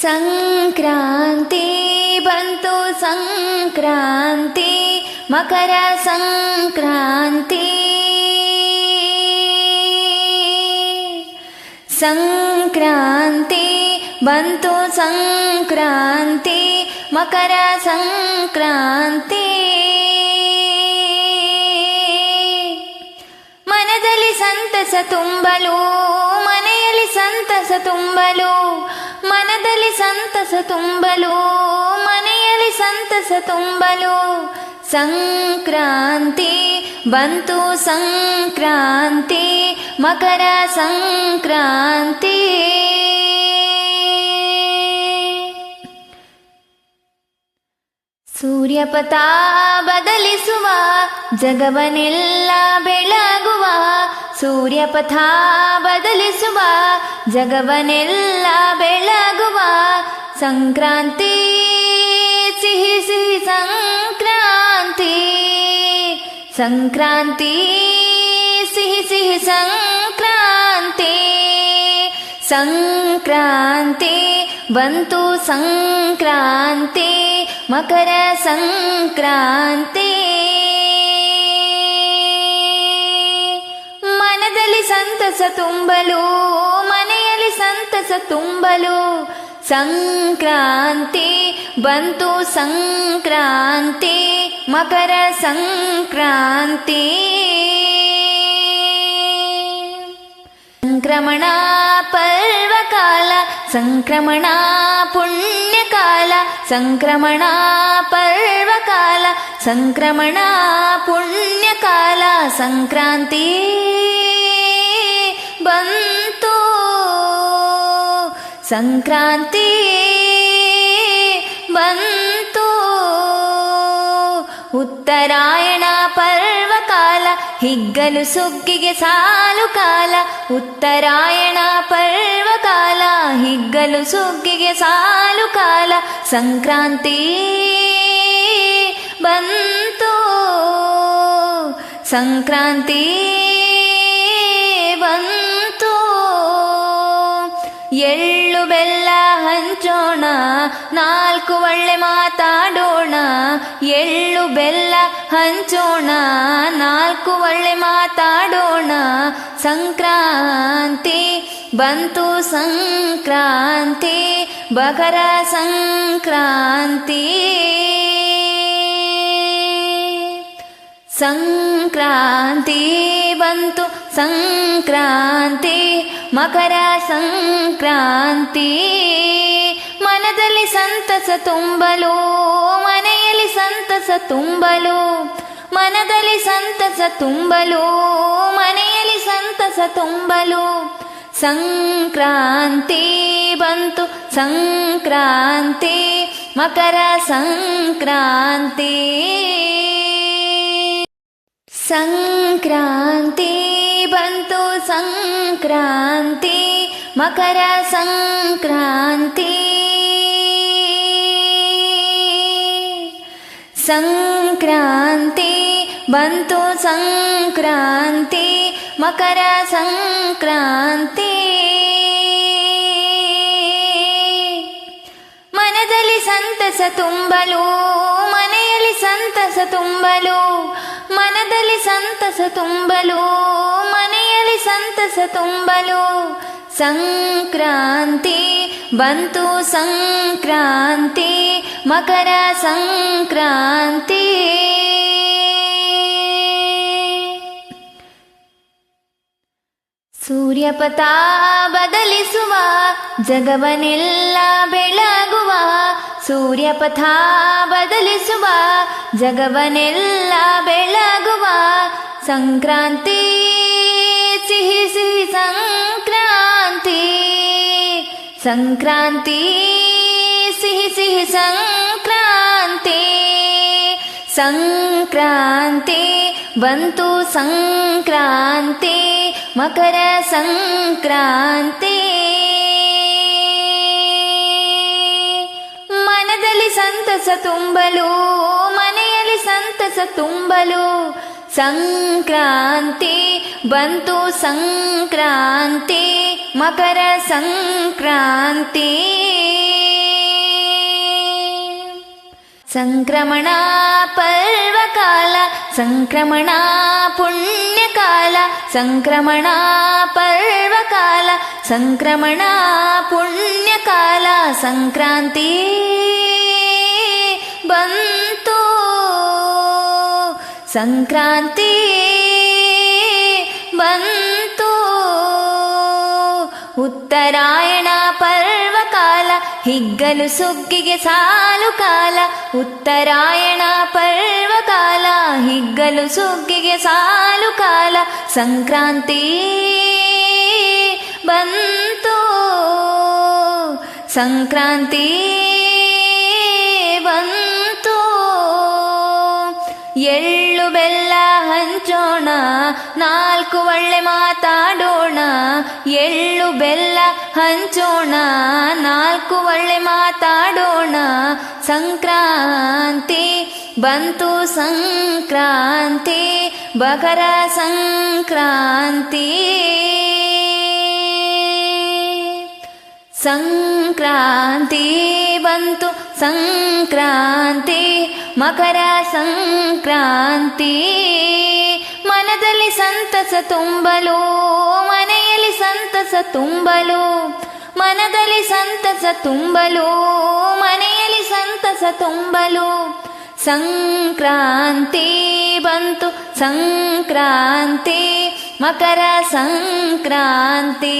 ಸಂಕ್ರಾಂತಿ ಬಂತು ಸಂಕ್ರಾಂತಿ, ಮಕರ ಸಂಕ್ರಾಂತಿ. ಸಂಕ್ರಾಂತಿ ಬಂತು ಸಂಕ್ರಾಂತಿ, ಮಕರ ಸಂಕ್ರಾಂತಿ. ಮನದಲ್ಲಿ ಸಂತಸ ತುಂಬಲು, ಮನೆಯಲ್ಲಿ ಸಂತಸ ತುಂಬಲು ಸಂತಸ ತುಂಬಲು ಮನೆಯಲ್ಲಿ ಸಂತಸ ತುಂಬಲು ಸಂಕ್ರಾಂತಿ ಬಂತು ಸಂಕ್ರಾಂತಿ ಮಕರ ಸಂಕ್ರಾಂತಿ ಸೂರ್ಯಪಥ ಬದಲಿಸುವ, ಜಗವನೆಲ್ಲ ಬೆಳಗುವ. ಸೂರ್ಯಪಥ ಬದಲಿಸುವ, ಜಗವನೆಲ್ಲ ಬೆಳಗುವ. ಸಂಕ್ರಾಂತಿ, ಸಿಹಿ ಸಿಹಿ ಸಂಕ್ರಾಂತಿ. ಸಂಕ್ರಾಂತಿ, ಸಿಹಿ ಸಿಹಿ ಸಂಕ್ರಾಂತಿ. ಸಂಕ್ರಾಂತಿ. ಬಂತು ಸಂಕ್ರಾಂತಿ, ಮಕರ ಸಂಕ್ರಾಂತಿ. ಮನದಲ್ಲಿ ಸಂತಸ ತುಂಬಲು, ಮನೆಯಲ್ಲಿ ಸಂತಸ ತುಂಬಲು ಸಂಕ್ರಾಂತಿ, ಬಂತು ಸಂಕ್ರಾಂತಿ, ಮಕರ ಸಂಕ್ರಾಂತಿ. ಸಂಕ್ರಮಣ ಪರ್ವಕಾಲ ಸಂಕ್ರಮಣ ಪುಣ್ಯಕಾಲ, ಸಂಕ್ರಮಣ ಪರ್ವಕಾಲ, ಸಂಕ್ರಮಣ ಪುಣ್ಯಕಾಲ, ಸಂಕ್ರಾಂತಿ ಬಂತು. ಸಂಕ್ರಾಂತಿ ಬಂತು. ಉತ್ತರಾಯಣ ಪರ್ವಕಾಲ, ಹಿಗ್ಗಲು ಸುಗ್ಗಿಗೆ ಸಾಲು ಕಾಲ, ಉತ್ತರಾಯಣ ಹಿಗ್ಗಲು ಸುಗ್ಗಿಗೆ ಸಾಲು ಕಾಲ ಸಂಕ್ರಾಂತಿ ಬಂತು. ಸಂಕ್ರಾಂತಿ ಬಂತು. ಎಳ್ಳು ಬೆಲ್ಲ ಹಂಚೋಣ, ನಾಲ್ಕು ಒಳ್ಳೆ ಮಾತಾಡೋಣ. ಎಳ್ಳು ಬೆಲ್ಲ ಹಂಚೋಣ, ನಾಲ್ಕು ಒಳ್ಳೆ ಮಾತಾಡೋಣ. ಸಂಕ್ರಾಂತಿ ಬಂತು ಸಂಕ್ರಾಂತಿ ಬಕರ ಸಂಕ್ರಾಂತಿ. ಸಂಕ್ರಾಂತಿ ಬಂತು ಸಂಕ್ರಾಂತಿ, ಮಕರ ಸಂಕ್ರಾಂತಿ. ಮನದಲ್ಲಿ ಸಂತಸ ತುಂಬಲು, ಮನೆಯಲ್ಲಿ ಸಂತಸ ತುಂಬಲು, ಮನದಲ್ಲಿ ಸಂತಸ ತುಂಬಲು, ಮನೆಯಲ್ಲಿ ಸಂತಸ ತುಂಬಲು. सङ्क्रान्ति बन्तु सङ्क्रान्ति मकरसङ्क्रान्ति सङ्क्रान्ति बन्तु सङ्क्रान्ति मकरसङ्क्रान्ति सङ्क्रान्ति बन्तु सङ्क्रान्ति मकरसङ्क्रान्ति ಸಂತಸ ತುಂಬಲು, ಮನೆಯಲ್ಲಿ ಸಂತಸ ತುಂಬಲು, ಮನದಲ್ಲಿ ಸಂತಸ ತುಂಬಲು, ಮನೆಯಲ್ಲಿ ಸಂತಸ ತುಂಬಲು. ಸಂಕ್ರಾಂತಿ ಬಂತು, ಸಂಕ್ರಾಂತಿ, ಮಕರ ಸಂಕ್ರಾಂತಿ. ಸೂರ್ಯಪಥ ಬದಲಿಸುವ, ಜಗವನೆಲ್ಲ ಬೆಳಗುವ, ಸೂರ್ಯಪಥ ಬದಲಿಸುವ, ಜಗವನೆಲ್ಲ ಬೆಳಗುವ, ಸಂಕ್ರಾಂತಿ, ಸಿಹಿ ಸಿಹಿ ಸಂಕ್ರಾಂತಿ ಸಂಕ್ರಾಂತಿ, ಸಿಹಿ ಸಿಹಿ ಸಂಕ್ರಾಂತಿ ಸಂಕ್ರಾಂತಿ. ಬಂತು ಸಂಕ್ರಾಂತಿ, ಮಕರ ಸಂಕ್ರಾಂತಿ. ಮನದಲ್ಲಿ ಸಂತಸ ತುಂಬಲು, ಮನೆಯಲ್ಲಿ ಸಂತಸ ತುಂಬಲು ಸಂಕ್ರಾಂತಿ, ಬಂತು ಸಂಕ್ರಾಂತಿ, ಮಕರ ಸಂಕ್ರಾಂತಿ. ಸಂಕ್ರಮಣ ಪರ್ವಕಾಲ सङ्क्रमणा पुण्यकाल सङ्क्रमणा पर्वकाल सङ्क्रमणा पुण्यकाल सङ्क्रान्ति बन्तु सङ्क्रान्ति बन्तु उत्तरायण पर्व ಹಿಗ್ಗಲು ಸುಗ್ಗಿಗೆ ಸಾಲು ಕಾಲ, ಉತ್ತರಾಯಣ ಪರ್ವಕಾಲ ಹಿಗ್ಗಲು ಸುಗ್ಗಿಗೆ ಸಾಲು ಕಾಲ, ಸಂಕ್ರಾಂತಿ ಬಂತು. ಸಂಕ್ರಾಂತಿ ಬಂತು. ಎಳ್ಳು ಬೆಲ್ಲ ಹಂಚೋಣ, ನಾಲ್ಕು ಒಳ್ಳೆ ಮಾತಾಡೋಣ, ಎಳ್ಳು ಬೆಲ್ಲ ಹಂಚೋಣ, ನಾಲ್ಕು ಒಳ್ಳೆ ಮಾತಾಡೋಣ. ಸಂಕ್ರಾಂತಿ ಬಂತು ಸಂಕ್ರಾಂತಿ ಬಕರ ಸಂಕ್ರಾಂತಿ. ಸಂಕ್ರಾಂತಿ ಬಂತು ಸಂಕ್ರಾಂತಿ ಮಕರ ಸಂಕ್ರಾಂತಿ. ಮನದಲ್ಲಿ ಸಂತಸ ತುಂಬಲು, ಮನೆಯಲ್ಲಿ ಸಂತಸ ತುಂಬಲು, ಮನದಲ್ಲಿ ಸಂತಸ ತುಂಬಲು, ಮನೆಯಲ್ಲಿ ಸಂತಸ ತುಂಬಲು. ಸಂಕ್ರಾಂತಿ ಬಂತು, ಸಂಕ್ರಾಂತಿ, ಮಕರ ಸಂಕ್ರಾಂತಿ.